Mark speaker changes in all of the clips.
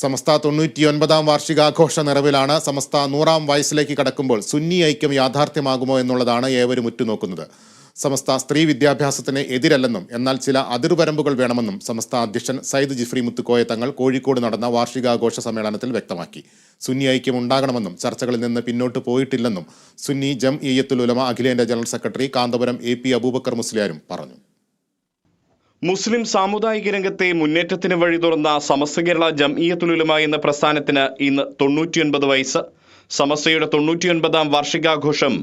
Speaker 1: സമസ്ത തൊണ്ണൂറ്റിയൊൻപതാം വാർഷികാഘോഷ നിറവിലാണ് സമസ്ത നൂറാം വയസ്സിലേക്ക് കടക്കുമ്പോൾ സുന്നി ഐക്യം യാഥാർത്ഥ്യമാകുമോ എന്നുള്ളതാണ് ഏവരും ഉറ്റുനോക്കുന്നത്. സമസ്ത സ്ത്രീ വിദ്യാഭ്യാസത്തിന് എതിരല്ലെന്നും എന്നാൽ ചില അതിർവരമ്പുകൾ വേണമെന്നും സമസ്ത അധ്യക്ഷൻ സയ്യിദ് ജിഫ്രി മുത്തുക്കോയ തങ്ങൾ കോഴിക്കോട് നടന്ന വാർഷികാഘോഷ സമ്മേളനത്തിൽ വ്യക്തമാക്കി. സുന്നി ഐക്യം ഉണ്ടാകണമെന്നും ചർച്ചകളിൽ നിന്ന് പിന്നോട്ട് പോയിട്ടില്ലെന്നും സുന്നി ജം ഇയ്യത്തുൽ ഉലമ അഖിലേന്ത്യാ general secretary Kanthapuram A P Aboobacker മുസ്ലിയാരും പറഞ്ഞു.
Speaker 2: മുസ്ലിം സാമുദായിക രംഗത്തെ മുന്നേറ്റത്തിന് വഴി തുറന്ന സമസ്ത കേരള ജംഇയത്തുലുലുമ എന്ന പ്രസ്ഥാനത്തിന് ഇന്ന് തൊണ്ണൂറ്റിയൊൻപത് വയസ്സ്. സമസ്തയുടെ തൊണ്ണൂറ്റിയൊൻപതാം വാർഷികാഘോഷം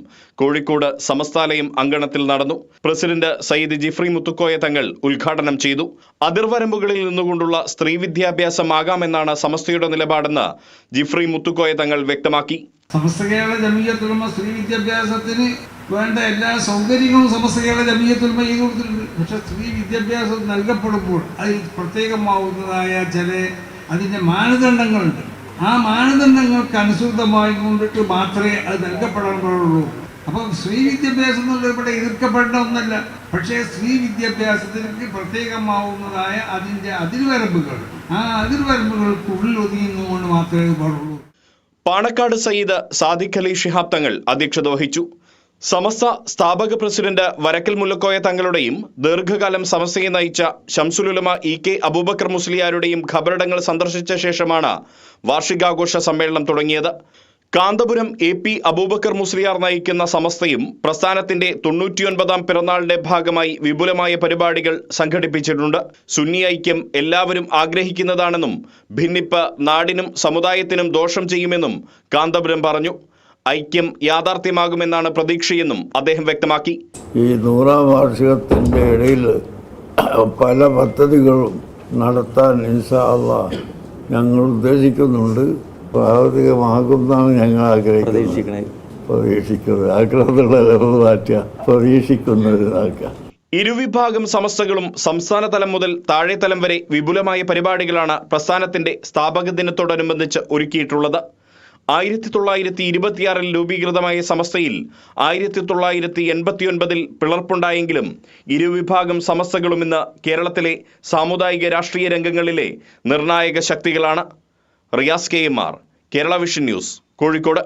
Speaker 2: കോഴിക്കോട് സമസ്താലയം അങ്കണത്തിൽ നടന്നു. പ്രസിഡന്റ് സയ്യിദ് ജിഫ്രി മുത്തുക്കോയ തങ്ങൾ ഉദ്ഘാടനം ചെയ്തു. അതിർവരമ്പുകളിൽ നിന്നുകൊണ്ടുള്ള സ്ത്രീ വിദ്യാഭ്യാസമാകാമെന്നാണ് സമസ്തയുടെ നിലപാടെന്ന് ജിഫ്രി മുത്തുക്കോയ തങ്ങൾ വ്യക്തമാക്കി.
Speaker 3: സമസ്ത കേരള ജമീയത്തുലമ സ്ത്രീ വിദ്യാഭ്യാസത്തിന് വേണ്ട എല്ലാ സൗകര്യങ്ങളും സമസ്ത കേരള ജമീയത്തുലമ ചെയ്തു കൊടുത്തിട്ടുണ്ട്. പക്ഷെ സ്ത്രീ വിദ്യാഭ്യാസം നൽകപ്പെടുമ്പോൾ അതിൽ പ്രത്യേകമാവുന്നതായ ചില അതിന്റെ മാനദണ്ഡങ്ങളുണ്ട്. ആ മാനദണ്ഡങ്ങൾക്ക് അനുസൃതമായി കൊണ്ടിട്ട് മാത്രമേ അത് നൽകപ്പെടാൻ അപ്പം സ്ത്രീ വിദ്യാഭ്യാസം എന്നുള്ളത് ഇവിടെ എതിർക്കപ്പെടേണ്ട ഒന്നല്ല. പക്ഷേ സ്ത്രീ വിദ്യാഭ്യാസത്തിന് പ്രത്യേകമാവുന്നതായ അതിന്റെ അതിർവരമ്പുകൾ. ആ അതിർവരമ്പുകൾക്കുള്ളിൽ ഒതുങ്ങുന്നതുകൊണ്ട് മാത്രമേ പാടുള്ളൂ.
Speaker 2: പാണക്കാട് സയ്യിദ് സാദിഖ് അലി ഷിഹാബ് തങ്ങൾ അധ്യക്ഷത വഹിച്ചു. സമസ്ത സ്ഥാപക പ്രസിഡന്റ് വരക്കൽ മുല്ലക്കോയ തങ്ങളുടെയും ദീർഘകാലം സമസ്തയെ നയിച്ച ഷംസുലുലമ ഇ കെ അബൂബക്കർ മുസ്ലിയാരുടെയും ഖബറിടങ്ങൾ സന്ദർശിച്ച ശേഷമാണ് വാർഷികാഘോഷ സമ്മേളനം തുടങ്ങിയത്. കാന്തപുരം എ പി അബൂബക്കർ മുസ്ലിയാർ നയിക്കുന്ന സമസ്തയും പ്രസ്ഥാനത്തിന്റെ തൊണ്ണൂറ്റിയൊൻപതാം പിറന്നാളിന്റെ ഭാഗമായി വിപുലമായ പരിപാടികൾ സംഘടിപ്പിച്ചിട്ടുണ്ട്. സുന്നി ഐക്യം എല്ലാവരും ആഗ്രഹിക്കുന്നതാണെന്നും ഭിന്നിപ്പ് നാടിനും സമുദായത്തിനും ദോഷം ചെയ്യുമെന്നും കാന്തപുരം പറഞ്ഞു. ഐക്യം യാഥാർത്ഥ്യമാകുമെന്നാണ് പ്രതീക്ഷയെന്നും അദ്ദേഹം വ്യക്തമാക്കി.
Speaker 4: ഈ നൂറാം വാർഷികത്തിന്റെ ഇടയിൽ പല പദ്ധതികളും നടത്താൻ ഇൻഷാല്ല ഞങ്ങൾ ഉദ്ദേശിക്കുന്നുണ്ട്. പ്രാവർത്തികമാകുമെന്നാണ് ഞങ്ങൾ ആഗ്രഹിക്കുന്നത്. പ്രതീക്ഷിക്കുന്നത്. ആഗ്രഹത്തിലുള്ള മാറ്റുക പ്രതീക്ഷിക്കുന്നതിനാക്കുക
Speaker 2: ഇരുവിഭാഗം സമസ്തകളും സംസ്ഥാന തലം മുതൽ താഴെത്തലം വരെ വിപുലമായ പരിപാടികളാണ് പ്രസ്ഥാനത്തിന്റെ സ്ഥാപക ദിനത്തോടനുബന്ധിച്ച് ഒരുക്കിയിട്ടുള്ളത്. ആയിരത്തി തൊള്ളായിരത്തി ഇരുപത്തിയാറിൽ രൂപീകൃതമായ സമസ്തയിൽ ആയിരത്തി തൊള്ളായിരത്തി എൺപത്തിയൊൻപതിൽ പിളർപ്പുണ്ടായെങ്കിലും ഇരുവിഭാഗം സമസ്തകളും ഇന്ന് കേരളത്തിലെ സാമുദായിക രാഷ്ട്രീയ രംഗങ്ങളിലെ നിർണായക ശക്തികളാണ്. Riyas K M R Kerala vision news Kozhikode.